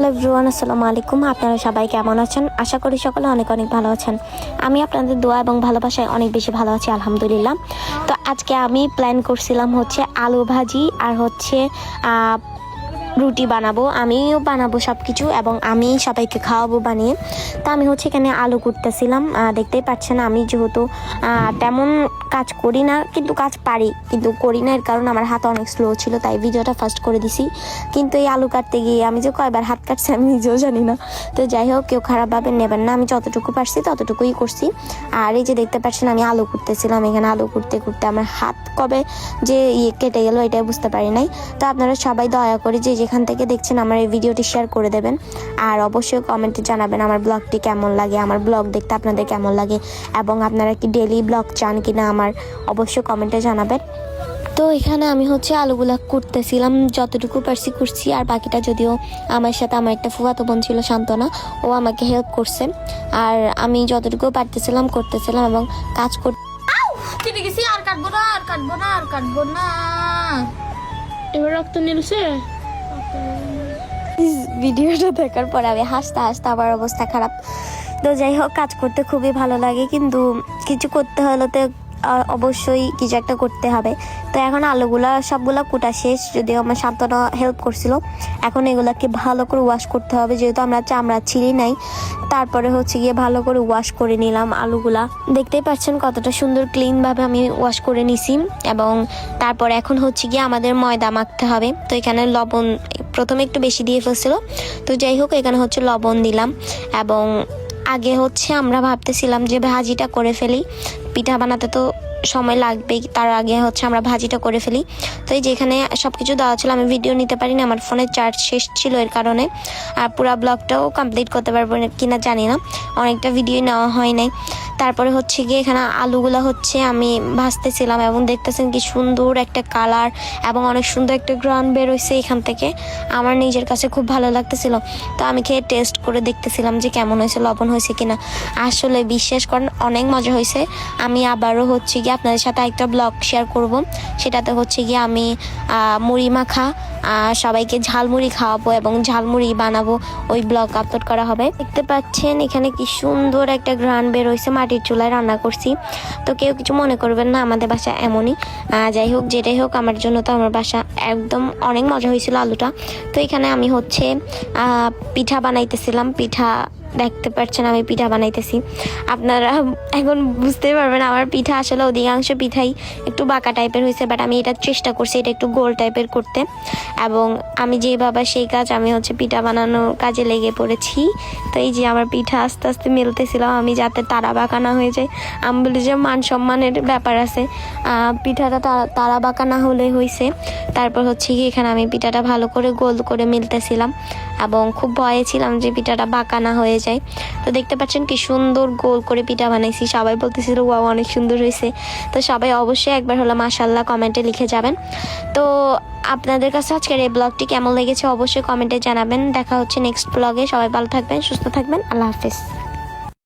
Hello everyone আসসালামু আলাইকুম। আপনারা সবাই কেমন আছেন? আশা করি সকলে অনেক অনেক ভালো আছেন। আমি আপনাদের দোয়া এবং ভালোবাসায় অনেক বেশি ভালো আছি, আলহামদুলিল্লাহ। তো আজকে আমি প্ল্যান করছিলাম হচ্ছে আলু ভাজি আর হচ্ছে রুটি বানাবো, আমিও বানাবো সব কিছু এবং আমি সবাইকে খাওয়াবো বানিয়ে। তো আমি হচ্ছে এখানে আলু কুটতেছিলাম দেখতেই পাচ্ছেন আমি যেহেতু তেমন কাজ করি না, কিন্তু কাজ পারি, কিন্তু করি না, এর কারণ আমার হাত অনেক স্লো ছিল, তাই ভিডিওটা ফার্স্ট করে দিছি। কিন্তু এই আলু কাটতে গিয়ে আমি যে কয়বার হাত কাটছি আমি নিজেও জানি না। তো যাই হোক, কেউ খারাপভাবে নেবেন না, আমি যতটুকু পারছি ততটুকুই করছি। আর এই যে দেখতে পাচ্ছেন আমি আলু কুটতেছিলাম, এখানে আলু কুটতে কুটতে আমার হাত কবে যে ইয়ে কেটে গেল এটাই বুঝতে পারি নাই। তো আপনারা সবাই দয়া করে যে যেখান থেকে দেখছেন আমার এই ভিডিওটি শেয়ার করে দেবেন। আর অবশ্যই কমেন্টে জানাবেন আমার ব্লগটি কেমন লাগে, আমার ব্লগ দেখতে আপনাদের কেমন লাগে, এবং আপনারা কি ডেলি ব্লগ চান কি না আমার অবশ্যই কমেন্টে জানাবেন। তো এখানে আমি হচ্ছে আলুগুলা কুটতেছিলাম, যতটুকু পারছি করছি আর বাকিটা যদিও আমার সাথে আমার একটা ফুফাতো বোন ছিল, শান্তনা, ও আমাকে হেল্প করছে। আর আমি যতটুকু পারতেছিলাম, করতেছিলাম, এবং কাজ করতে কেটে গেছি, আর কাটবো না, আর কাটবো না, আর কাটবো না। এবার রক্ত নিলছে? ভিডিওটা দেখার পর আমি হাসতে হাসতে আমার অবস্থা খারাপ। তো যাই হোক, কাজ করতে খুবই ভালো লাগে, কিন্তু কিছু করতে হলে তো অবশ্যই কিছু একটা করতে হবে। তো এখন আলুগুলা সবগুলা কুটা শেষ, যদিও আমার সান্ত্বনা হেল্প করছিল। এখন এগুলাকে ভালো করে ওয়াশ করতে হবে, যেহেতু আমরা চামড়া ছিঁড়ি নাই। তারপরে হচ্ছে গিয়ে ভালো করে ওয়াশ করে নিলাম আলুগুলা। দেখতেই পাচ্ছেন কতটা সুন্দর ক্লিন ভাবে আমি ওয়াশ করে নিছি, এবং তারপর এখন হচ্ছে গিয়ে আমাদের ময়দা মাখতে হবে। তো এখানে লবণ প্রথমে একটু বেশি দিয়ে ফেলছিল। তো যাই হোক, এখানে হচ্ছে লবণ দিলাম, এবং আগে হচ্ছে আমরা ভাবতেছিলাম যে ভাজিটা করে ফেলি। পিঠা বানাতে তো সময় লাগবেই তার আগে হচ্ছে আমরা ভাজিটা করে ফেলি। তো এই যেখানে সব কিছু দেওয়া ছিল, আমি ভিডিও নিতে পারিনি, আমার ফোনের চার্জ শেষ ছিল এর কারণে। আর পুরো ব্লগটাও কমপ্লিট করতে পারব কিনা জানি না, অনেকটা ভিডিও নেওয়া হয় নাই। তারপরে হচ্ছে গিয়ে এখানে আলুগুলো হচ্ছে আমি ভাজতেছিলাম এবং দেখতেছেন কি সুন্দর একটা কালার এবং অনেক সুন্দর একটা গ্রান বেরোইছে এখান থেকে। আমার নিজের কাছে খুব ভালো লাগতেছিল। তো আমি খেয়ে টেস্ট করে দেখতেছিলাম যে কেমন হয়েছে, লবণ হয়েছে কিনা। আসলে বিশ্বাস করেন, অনেক মজা হয়েছে। আমি আবারও হচ্ছে গিয়ে আপনাদের সাথে একটা ব্লগ শেয়ার করব। সেটাতে হচ্ছে গিয়ে আমি মুড়ি মাখা সবাইকে ঝালমুড়ি খাওয়াবো এবং ঝালমুড়ি বানাবো। ওই ব্লগ আপলোড করা হবে। দেখতে পাচ্ছেন এখানে কি সুন্দর একটা গ্রান বের হয়েছে মাটির চুলায় রান্না করছি। তো কেউ কিছু মনে করবেন না, আমাদের বাসা এমনই। যাই হোক, যেটাই হোক, আমার জন্য তো আমার বাসা একদম অনেক মজা হয়েছিল আলুটা। তো এখানে আমি হচ্ছে পিঠা বানাইতেছিলাম। পিঠা দেখতে পাচ্ছেন আমি পিঠা বানাইতেছি। আপনারা এখন বুঝতেই পারবেন, আমার পিঠা আসলে অধিকাংশ পিঠাই একটু বাঁকা টাইপের হয়েছে বাট আমি এটা চেষ্টা করছি এটা একটু গোল টাইপের করতে। এবং আমি যেই বাবা সেই কাজ, আমি হচ্ছে পিঠা বানানোর কাজে লেগে পড়েছি। তো এই যে আমার পিঠা আস্তে আস্তে মেলতেছিলাম আমি যাতে তারা বাঁকা না হয়ে যায়। আমি বলি যে মান সম্মানের ব্যাপার আছে। পিঠাটা তারা- তারা বাঁকা না হলে হয়েছে তারপর হচ্ছে কি এখানে আমি পিঠাটা ভালো করে গোল করে মিলতেছিলাম। এবং খুব ভয়ে ছিলাম যে পিঠাটা বাঁকা না হয়ে যায়। তো দেখতে পাচ্ছেন কি সুন্দর গোল করে পিঠা বানাইছি। সবাই বলতেছিল, ওয়াও, অনেক সুন্দর হয়েছে। তো সবাই অবশ্যই একবার হলো মাশাল্লাহ কমেন্টে লিখে যাবেন। তো আপনাদের কাছে আজকের এই ব্লগটি কেমন লেগেছে অবশ্যই কমেন্টে জানাবেন। দেখা হচ্ছে নেক্সট ব্লগে। সবাই ভালো থাকবেন, সুস্থ থাকবেন। আল্লাহ হাফিজ।